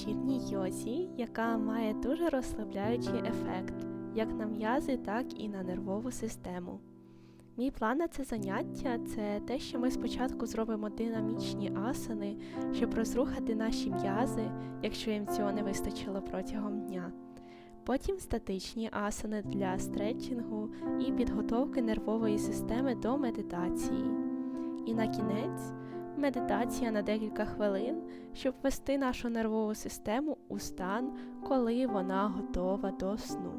вечірній йозі, яка має дуже розслабляючий ефект як на м'язи, так і на нервову систему. Мій план на це заняття це те, що ми спочатку зробимо динамічні асани, щоб розрухати наші м'язи, якщо їм цього не вистачило протягом дня. Потім статичні асани для стретчингу і підготовки нервової системи до медитації. І на кінець медитація на декілька хвилин, щоб ввести нашу нервову систему у стан, коли вона готова до сну.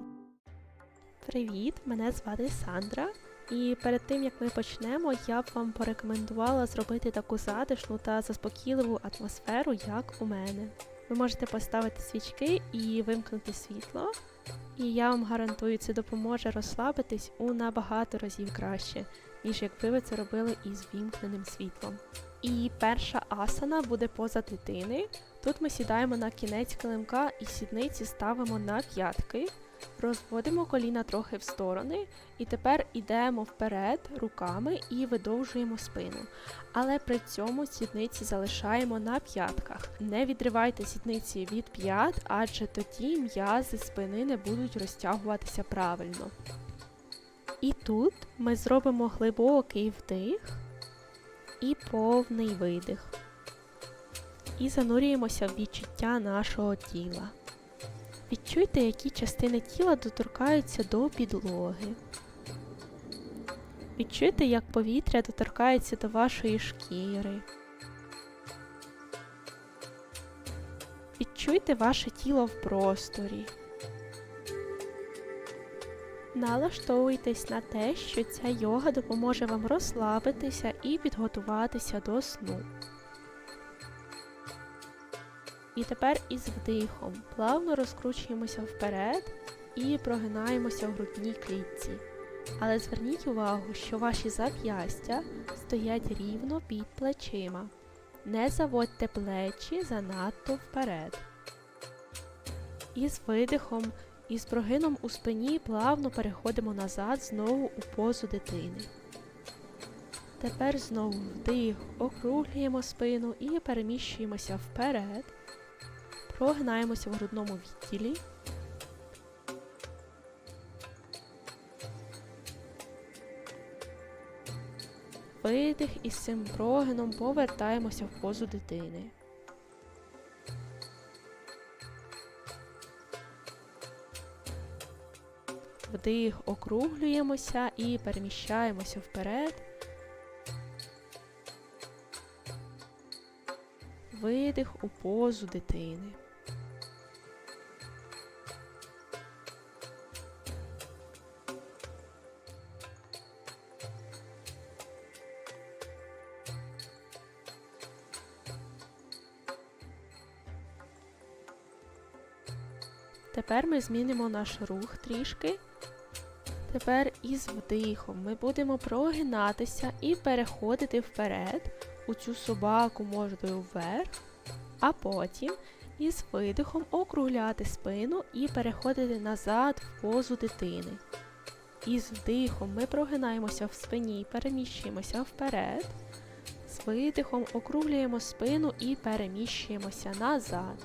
Привіт! Мене звати Сандра. І перед тим як ми почнемо, я б вам порекомендувала зробити таку затишну та заспокійливу атмосферу, як у мене. Ви можете поставити свічки і вимкнути світло, і я вам гарантую, це допоможе розслабитись у набагато разів краще, ніж якби ви це робили із вімкненим світлом. І перша асана буде поза дитини. Тут ми сідаємо на кінець килимка і сідниці ставимо на п'ятки. Розводимо коліна трохи в сторони, і тепер йдемо вперед руками і видовжуємо спину. Але при цьому сідниці залишаємо на п'ятках. Не відривайте сідниці від п'ят, адже тоді м'язи спини не будуть розтягуватися правильно. І тут ми зробимо глибокий вдих і повний видих. І занурюємося в відчуття нашого тіла. Відчуйте, які частини тіла доторкаються до підлоги. Відчуйте, як повітря доторкається до вашої шкіри. Відчуйте ваше тіло в просторі. Налаштовуйтесь на те, що ця йога допоможе вам розслабитися і підготуватися до сну. І тепер із вдихом плавно розкручуємося вперед і прогинаємося в грудній клітці. Але зверніть увагу, що ваші зап'ястя стоять рівно під плечима. Не заводьте плечі занадто вперед. І з видихом і з прогином у спині плавно переходимо назад знову у позу дитини. Тепер знову вдих, округлюємо спину і переміщуємося вперед. Прогинаємося в грудному відділі. Видих і з цим прогином повертаємося в позу дитини. Вдих, округлюємося і переміщаємося вперед. Видих у позу дитини. Тепер ми змінимо наш рух трішки. Тепер із вдихом ми будемо прогинатися і переходити вперед у цю собаку мордою вверх, а потім із видихом округляти спину і переходити назад в позу дитини. Із вдихом ми прогинаємося в спині і переміщуємося вперед. З видихом округлюємо спину і переміщуємося назад.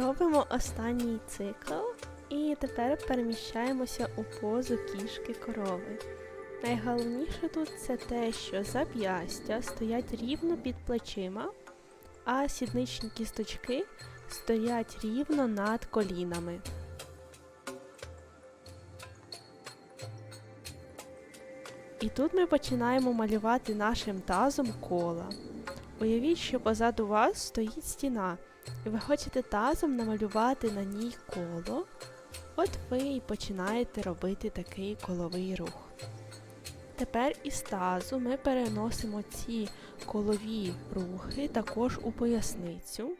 Робимо останній цикл і тепер переміщаємося у позу кішки корови. Найголовніше тут це те, що зап'ястя стоять рівно під плечима, а сідничні кісточки стоять рівно над колінами. І тут ми починаємо малювати нашим тазом кола. Уявіть, що позаду вас стоїть стіна, і ви хочете тазом намалювати на ній коло. От ви і починаєте робити такий коловий рух. Тепер із тазу ми переносимо ці колові рухи також у поясницю.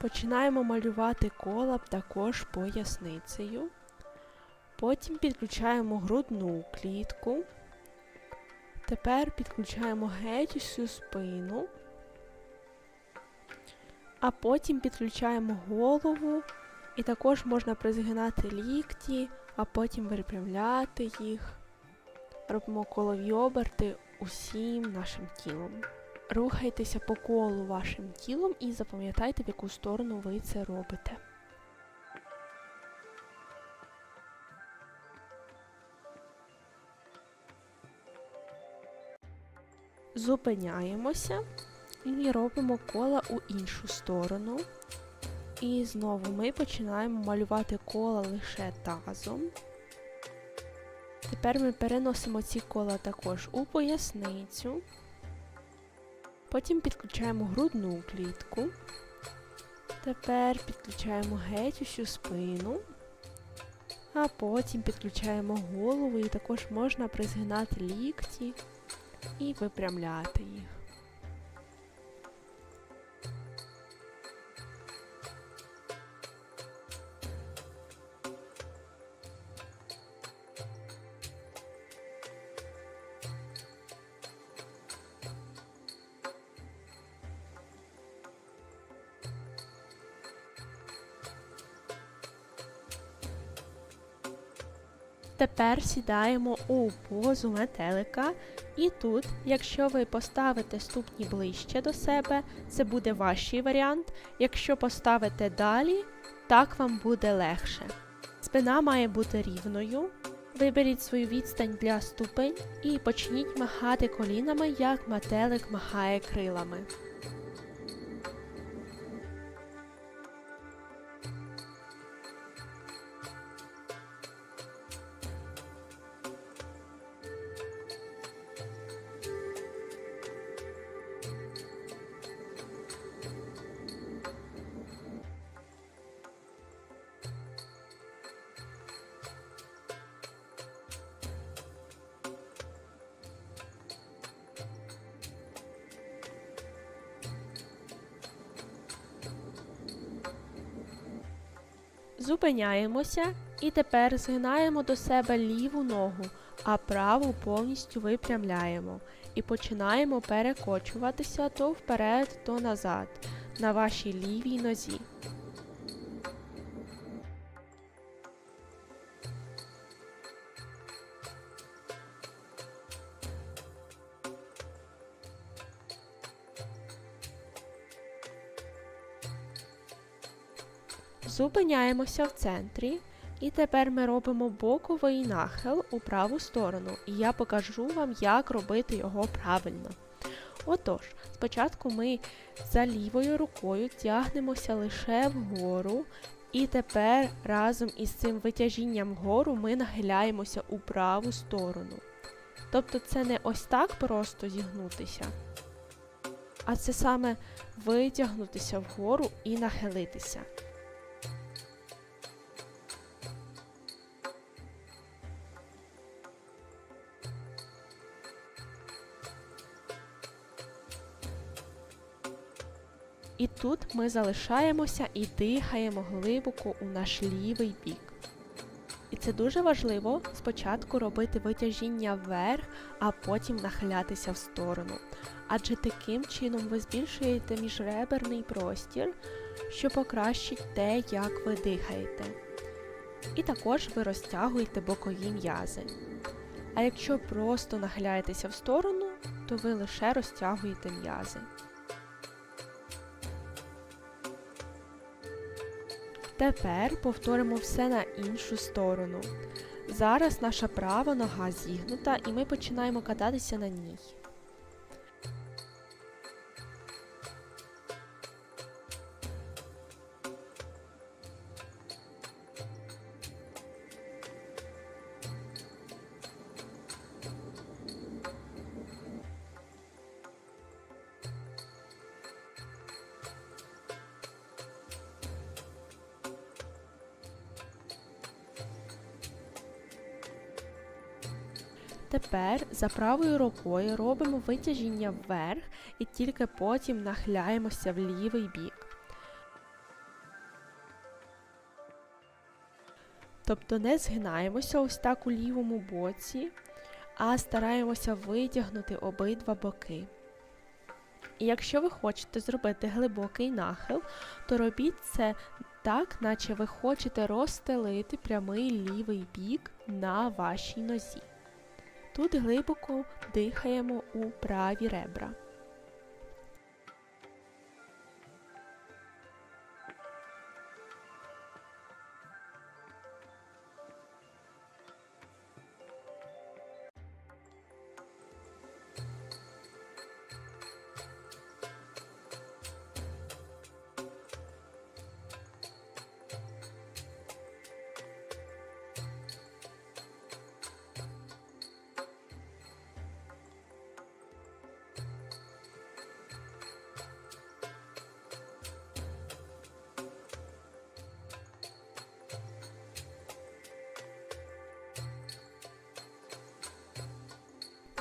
Починаємо малювати кола також поясницею. Потім підключаємо грудну клітку. Тепер підключаємо геть усю спину. А потім підключаємо голову. І також можна призгинати лікті, а потім випрямляти їх. Робимо колові оберти усім нашим тілом. Рухайтеся по колу вашим тілом і запам'ятайте, в яку сторону ви це робите. Зупиняємося і робимо кола у іншу сторону. І знову ми починаємо малювати кола лише тазом. Тепер ми переносимо ці кола також у поясницю. Потім підключаємо грудну клітку. Тепер підключаємо геть усю спину. А потім підключаємо голову і також можна призгинати лікті і випрямляти їх. Тепер сідаємо у позу метелика. І тут, якщо ви поставите ступні ближче до себе, це буде ваш варіант. Якщо поставите далі, так вам буде легше. Спина має бути рівною. Виберіть свою відстань для ступень і почніть махати колінами, як метелик махає крилами. Зупиняємося і тепер згинаємо до себе ліву ногу, а праву повністю випрямляємо. І починаємо перекочуватися то вперед, то назад на вашій лівій нозі. Зупиняємося в центрі. І тепер ми робимо боковий нахил у праву сторону. І я покажу вам, як робити його правильно. Отож, спочатку ми за лівою рукою тягнемося лише вгору. І тепер разом із цим витяжінням вгору ми нахиляємося у праву сторону. Тобто це не ось так просто зігнутися, а це саме витягнутися вгору і нахилитися. Тут ми залишаємося і дихаємо глибоко у наш лівий бік. І це дуже важливо спочатку робити витяжіння вверх, а потім нахилятися в сторону. Адже таким чином ви збільшуєте міжреберний простір, що покращить те, як ви дихаєте. І також ви розтягуєте бокові м'язи. А якщо просто нахиляєтеся в сторону, то ви лише розтягуєте м'язи. Тепер повторимо все на іншу сторону. Зараз наша права нога зігнута і ми починаємо кататися на ній. Тепер за правою рукою робимо витяжіння вверх і тільки потім нахиляємося в лівий бік. Тобто не згинаємося ось так у лівому боці, а стараємося витягнути обидва боки. І якщо ви хочете зробити глибокий нахил, то робіть це так, наче ви хочете розстелити прямий лівий бік на вашій нозі. Тут глибоко дихаємо у праві ребра.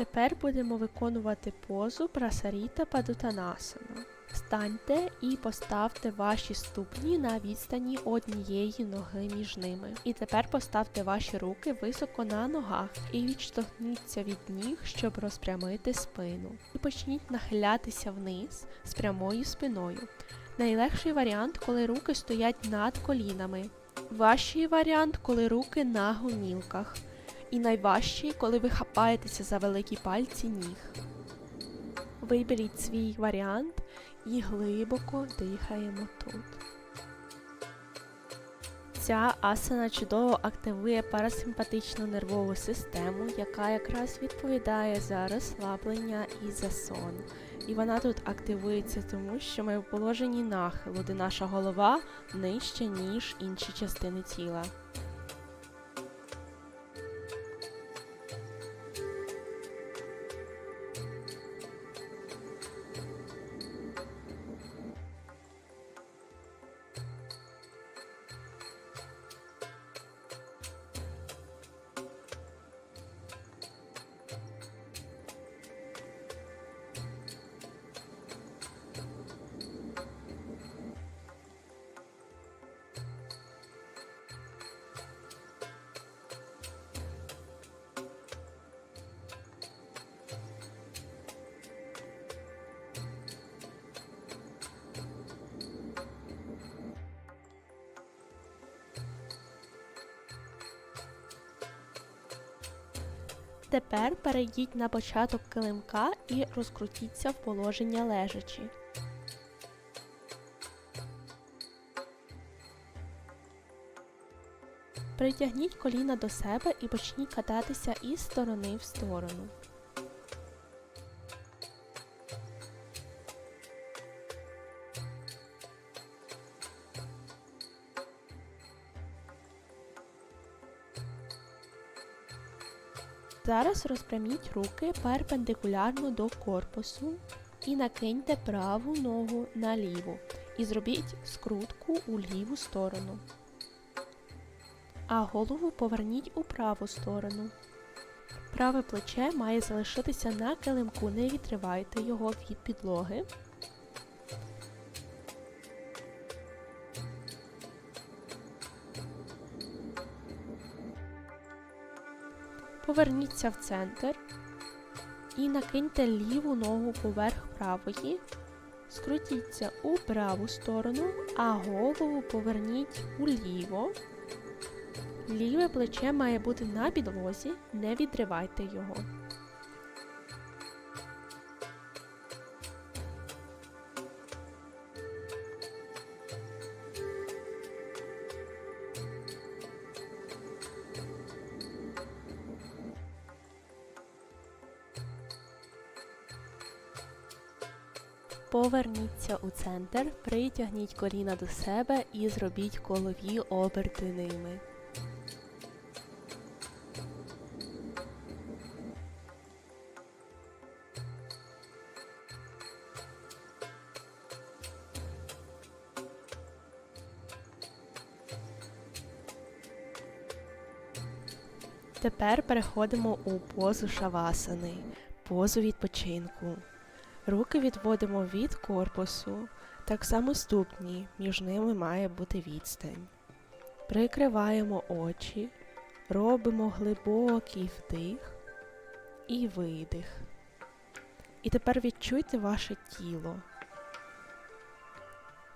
Тепер будемо виконувати позу прасаріта падутанасана. Встаньте і поставте ваші ступні на відстані однієї ноги між ними. І тепер поставте ваші руки високо на ногах і відштовхніться від ніг, щоб розпрямити спину. І почніть нахилятися вниз з прямою спиною. Найлегший варіант, коли руки стоять над колінами. Важчий варіант, коли руки на гомілках і найважчий, коли ви хапаєтеся за великі пальці ніг. Виберіть свій варіант і глибоко дихаємо тут. Ця асана чудово активує парасимпатичну нервову систему, яка якраз відповідає за розслаблення і за сон. І вона тут активується тому, що ми в положенні нахилу, де наша голова нижче, ніж інші частини тіла. Тепер перейдіть на початок килимка і розкрутіться в положення лежачі. Притягніть коліна до себе і почніть кататися із сторони в сторону. Зараз розпряміть руки перпендикулярно до корпусу і накиньте праву ногу на ліву. І зробіть скрутку у ліву сторону. А голову поверніть у праву сторону. Праве плече має залишитися на килимку, не відривайте його від підлоги. Поверніться в центр і накиньте ліву ногу поверх правої, скрутіться у праву сторону, а голову поверніть уліво. Ліве плече має бути на підлозі, не відривайте його. Поверніться у центр, притягніть коліна до себе і зробіть колові оберти ними. Тепер переходимо у позу шавасани, позу відпочинку. Руки відводимо від корпусу, так само ступні, між ними має бути відстань. Прикриваємо очі, робимо глибокий вдих і видих. І тепер відчуйте ваше тіло.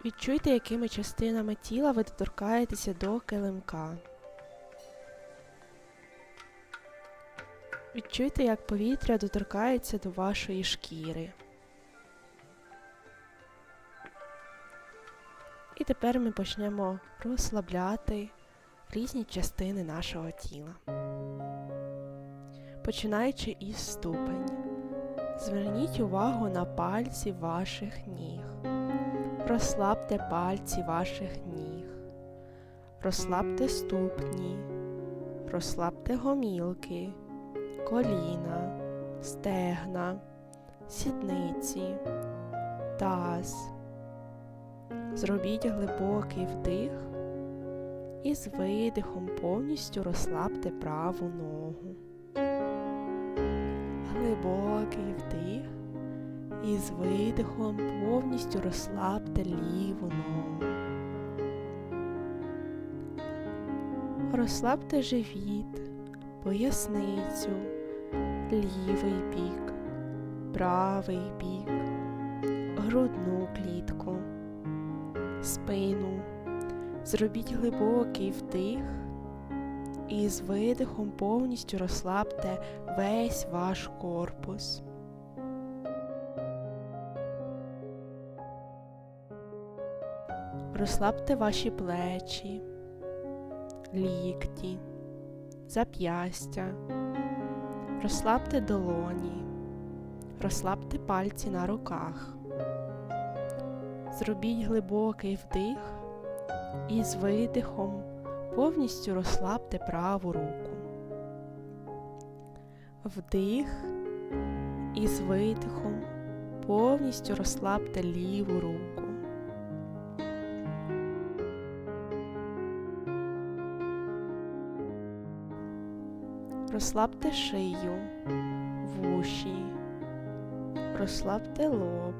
Відчуйте, якими частинами тіла ви доторкаєтеся до килимка. Відчуйте, як повітря доторкається до вашої шкіри. Тепер ми почнемо розслабляти різні частини нашого тіла. Починаючи із ступень, зверніть увагу на пальці ваших ніг. Розслабте пальці ваших ніг, розслабте ступні, розслабте гомілки, коліна, стегна, сідниці, таз. Зробіть глибокий вдих і з видихом повністю розслабте праву ногу. Глибокий вдих і з видихом повністю розслабте ліву ногу. Розслабте живіт, поясницю, лівий бік, правий бік, грудну клітку, спину. Зробіть глибокий вдих і з видихом повністю розслабте весь ваш корпус. Розслабте ваші плечі, лікті, зап'ястя, розслабте долоні, розслабте пальці на руках. Зробіть глибокий вдих і з видихом повністю розслабте праву руку. Вдих і з видихом повністю розслабте ліву руку. Розслабте шию, вуші, розслабте лоб,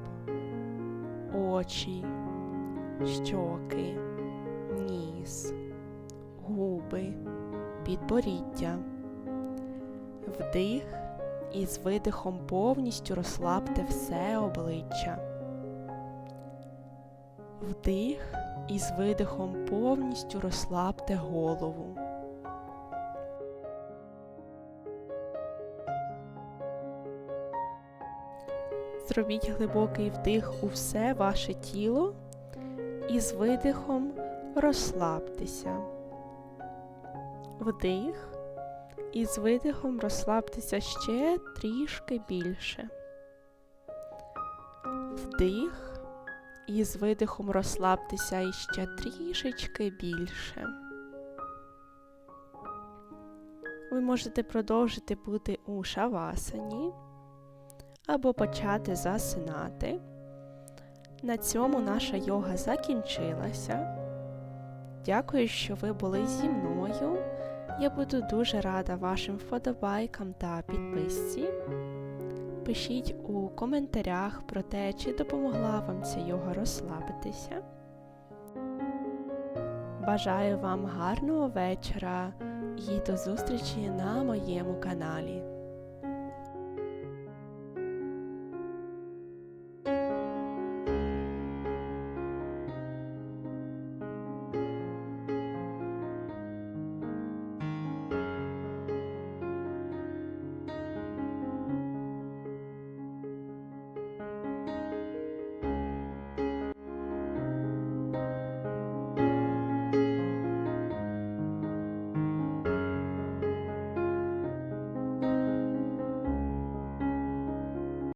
очі, щоки, ніс, губи, підборіддя. Вдих і з видихом повністю розслабте все обличчя. Вдих і з видихом повністю розслабте голову. Зробіть глибокий вдих у все ваше тіло і з видихом розслабтеся. Вдих і з видихом розслабтеся ще трішки більше. Вдих і з видихом розслабтеся іще трішечки більше. Ви можете продовжити бути у шавасані або почати засинати. На цьому наша йога закінчилася. Дякую, що ви були зі мною. Я буду дуже рада вашим вподобайкам та підписці. Пишіть у коментарях про те, чи допомогла вам ця йога розслабитися. Бажаю вам гарного вечора і до зустрічі на моєму каналі.